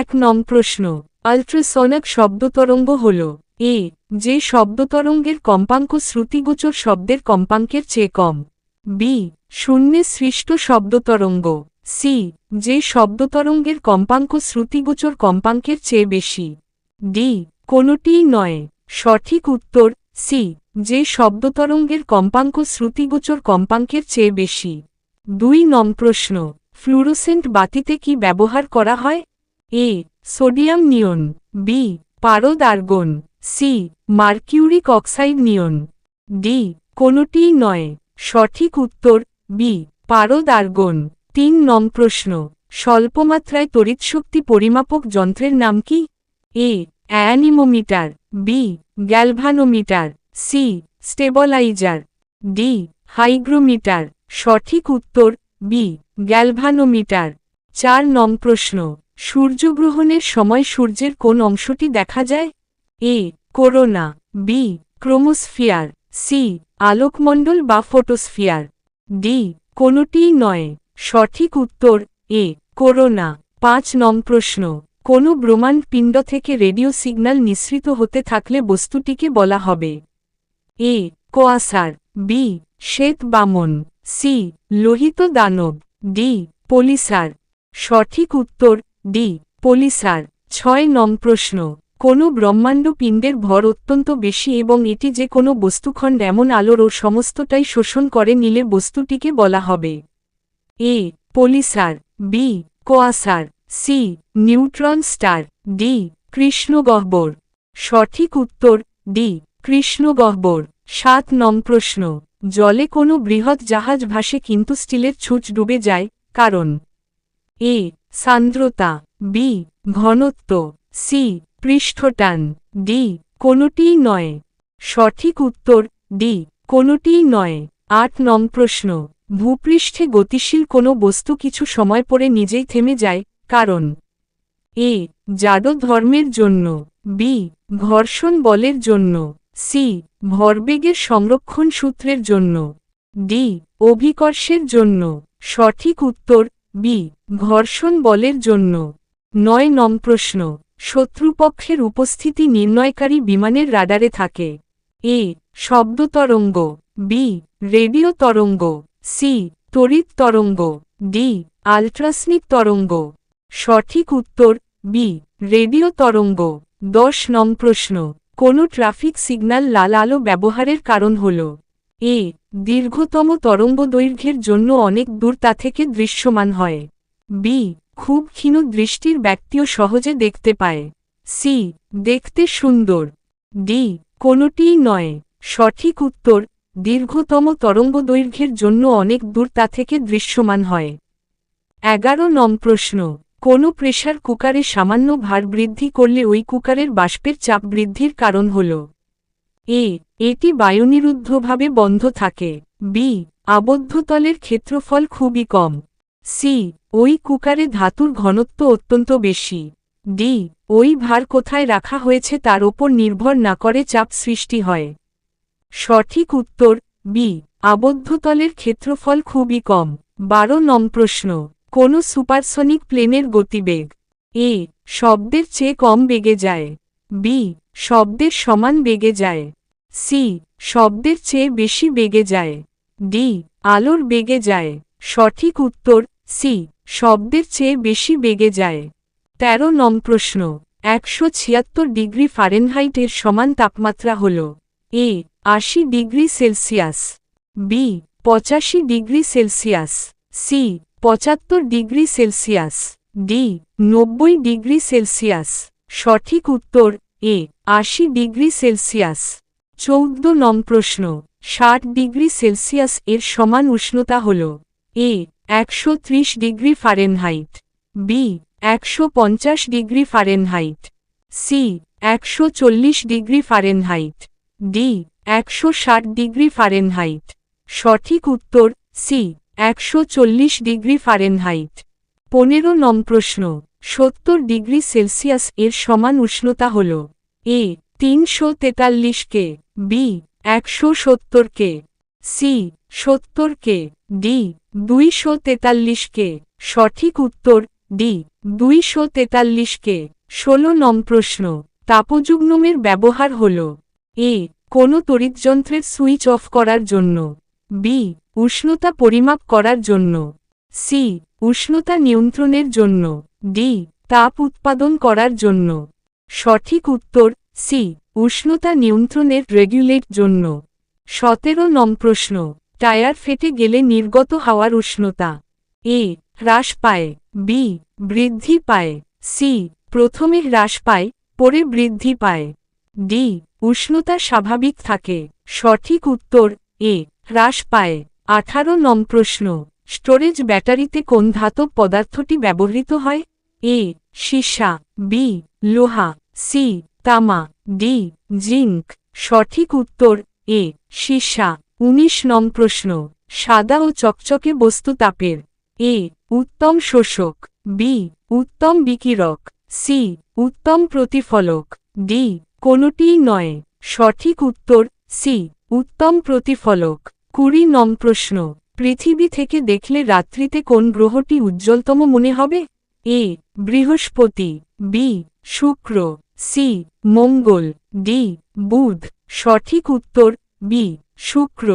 এক নং প্রশ্ন। আল্ট্রাসনিক শব্দতরঙ্গ হল এ, যে শব্দতরঙ্গের কম্পাঙ্ক শ্রুতিগোচর শব্দের কম্পাঙ্কের চেয়ে কম। বি, শূন্যে সৃষ্ট শব্দতরঙ্গ। সি, যে শব্দতরঙ্গের কম্পাঙ্ক শ্রুতিগোচর কম্পাঙ্কের চেয়ে বেশি। ডি, কোনটিই নয়। সঠিক উত্তর, সি, যে শব্দতরঙ্গের কম্পাঙ্ক শ্রুতিগোচর কম্পাঙ্কের চেয়ে বেশি। দুই নং প্রশ্ন। ফ্লুরোসেন্ট বাতিতে কি ব্যবহার করা হয়? এ, সোডিয়াম নিয়ন, বি, পারদ argon, C, mercuric oxide neon, D কোনটিই নয়। সঠিক উত্তর, বি, পারদ আর্গন। তিন নং প্রশ্ন, স্বল্পমাত্রায় তড়িৎশক্তি পরিমাপক যন্ত্রের নাম কি? A, anemometer, B, galvanometer, C, stabiliser, D, hygrometer. সঠিক উত্তর, বি, গ্যালভানোমিটার। চার নং প্রশ্ন সূর্যগ্রহণের সময় সূর্যের কোন অংশটি দেখা যায়? A corona B, chromosphere, C, আলোকমণ্ডল বা ফটোস্ফিয়ার। ডি, কোনটিই নয়। সঠিক উত্তর, এ করোনা পাঁচ নং প্রশ্ন। কোনো ব্রহ্মাণ্ড পিণ্ড থেকে রেডিও সিগন্যাল নিঃসৃত হতে থাকলে বস্তুটিকে বলা হবে। এ, কোয়াসার, বি, শ্বেত বামন, সি, লোহিত দানব, ডি, পলিসার। সঠিক উত্তর ডি, পলিসার। ছয় নং প্রশ্ন। কোনো ব্রহ্মাণ্ড পিণ্ডের ভর অত্যন্ত বেশি এবং এটি যে কোনো বস্তুখণ্ড এমন আলোর ও সমস্তটাই শোষণ করে নিলে বস্তুটিকে বলা হবে। A, pulsar. B, quasar. C, neutron star. D কৃষ্ণগহ্বর সঠিক উত্তর, ডি কৃষ্ণগহ্বর সাত নং প্রশ্ন। জলে কোনো বৃহৎ জাহাজ ভাসে কিন্তু স্টিলের ছুঁচ ডুবে যায়, কারণ এ সান্দ্রতা বি ঘনত্ব সি পৃষ্ঠটান ডি কোনটিই নয়। সঠিক উত্তর ডি কোনটিই নয়। আট নং প্রশ্ন, ভূপৃষ্ঠে গতিশীল কোনো বস্তু কিছু সময় পরে নিজেই থেমে যায়, কারণ? এ জাডো ধর্মের জন্য। বি ঘর্ষণ বলের জন্য। সি ভরবেগের সংরক্ষণ সূত্রের জন্য। ডি অভিকর্ষের জন্য। সঠিক উত্তর বি, ঘর্ষণ বলের জন্য। নয় নং প্রশ্ন, শত্রুপক্ষের উপস্থিতি নির্ণয়কারী বিমানের রাডারে থাকে। এ, শব্দ তরঙ্গ। বি, রেডিও তরঙ্গ। সি, তড়িৎ তরঙ্গ। ডি, আলট্রাসনিক তরঙ্গ। সঠিক উত্তর, বি, রেডিও তরঙ্গ। দশ নং প্রশ্ন, কোনো ট্রাফিক সিগন্যাল লাল আলো ব্যবহারের কারণ হল। এ, দীর্ঘতম তরঙ্গ দৈর্ঘ্যের জন্য অনেক দূর তা থেকে দৃশ্যমান হয়। বি, খুব ক্ষীণ দৃষ্টির ব্যক্তিও সহজে দেখতে পায়। সি, দেখতে সুন্দর। ডি, কোনটিই নয়। সঠিক উত্তর, দীর্ঘতম তরঙ্গ দৈর্ঘ্যের জন্য অনেক দূর তা থেকে দৃশ্যমান হয়। এগারো নম প্রশ্ন, কোনো প্রেশার কুকারে সামান্য ভার বৃদ্ধি করলে ওই কুকারের বাষ্পের চাপ বৃদ্ধির কারণ হল? এ, এটি বায়ুনিরুদ্ধভাবে বন্ধ থাকে। বি, আবদ্ধতলের ক্ষেত্রফল খুবই কম। সি, ওই কুকারে ধাতুর ঘনত্ব অত্যন্ত বেশি। ডি, ওই ভার কোথায় রাখা হয়েছে তার ওপর নির্ভর না করে চাপ সৃষ্টি হয়। সঠিক উত্তর, বি, আবদ্ধতলের ক্ষেত্রফল খুবই কম। বারো নং প্রশ্ন, কোন সুপারসনিক প্লেনের গতিবেগ? এ, শব্দের চেয়ে কম বেগে যায়। বি শব্দের সমান বেগে যায়। সি, শব্দের চেয়ে বেশি বেগে যায়। ডি, আলোর বেগে যায়। সঠিক উত্তর, সি, শব্দের চেয়ে বেশি বেগে যায়। তেরো নম প্রশ্ন, একশো ছিয়াত্তর ডিগ্রি ফারেনহাইটের সমান তাপমাত্রা হল এ, আশি ডিগ্রি সেলসিয়াস, বি, পঁচাশি ডিগ্রি সেলসিয়াস, সি, পঁচাত্তর ডিগ্রি সেলসিয়াস, ডি, নব্বই ডিগ্রি সেলসিয়াস। সঠিক উত্তর, এ আশি ডিগ্রি সেলসিয়াস। চৌদ্দ নং প্রশ্ন, ষাট ডিগ্রি সেলসিয়াস এর সমান উষ্ণতা হল এ, একশো ত্রিশ ডিগ্রি ফারেনহাইট, বি, একশো পঞ্চাশ ডিগ্রি ফারেনহাইট, সি, একশো চল্লিশ ডিগ্রি ফারেনহাইট, ডি, একশো ষাট ডিগ্রি ফারেনহাইট। সঠিক উত্তর, সি, একশো চল্লিশ ডিগ্রি ফারেনহাইট। পনেরো নং প্রশ্ন, সত্তর ডিগ্রি সেলসিয়াস এর সমান উষ্ণতা হল এ, তিনশো তেতাল্লিশ কে, বি, একশো সত্তর কে, সি, সত্তর কে, ডি, দুইশো তেতাল্লিশ কে, সঠিক উত্তর, ডি, দুইশো তেতাল্লিশকে ষোলো নম প্রশ্ন, তাপযুগ্নমের ব্যবহার হল, এ, কোনো তড়িৎযন্ত্রের সুইচ অফ করার জন্য, বি, উষ্ণতা পরিমাপ করার জন্য, সি, উষ্ণতা নিয়ন্ত্রণের জন্য, ডি, তাপ উৎপাদন করার জন্য সঠিক উত্তর, সি, উষ্ণতা নিয়ন্ত্রণের রেগুলেট জন্য। সতেরো নম প্রশ্ন, টায়ার ফেটে গেলে নির্গত হাওয়ার উষ্ণতা। এ, হ্রাস পায়। বি, বৃদ্ধি পায়। সি, প্রথমে হ্রাস পায়, পরে বৃদ্ধি পায়। ডি, উষ্ণতা স্বাভাবিক থাকে। সঠিক উত্তর, এ, হ্রাস পায়। আঠারো নম প্রশ্ন, স্টোরেজ ব্যাটারিতে কোন ধাতব পদার্থটি ব্যবহৃত হয়? এ, সীসা, বি, লোহা, সি, তামা, ডি, জিঙ্ক। সঠিক উত্তর, এ, সীসা। উনিশ নম প্রশ্ন, সাদা ও চকচকে বস্তু তাপের। এ, উত্তম শোষক। বি, উত্তম বিকিরক। সি, উত্তম প্রতিফলক। ডি, কোনটিই নয়। সঠিক উত্তর, সি, উত্তম প্রতিফলক। কুড়ি নম প্রশ্ন, পৃথিবী থেকে দেখলে রাত্রিতে কোন গ্রহটি উজ্জ্বলতম মনে হবে? এ বৃহস্পতি বি শুক্র সি মঙ্গল ডি বুধ। সঠিক উত্তর বি শুক্র।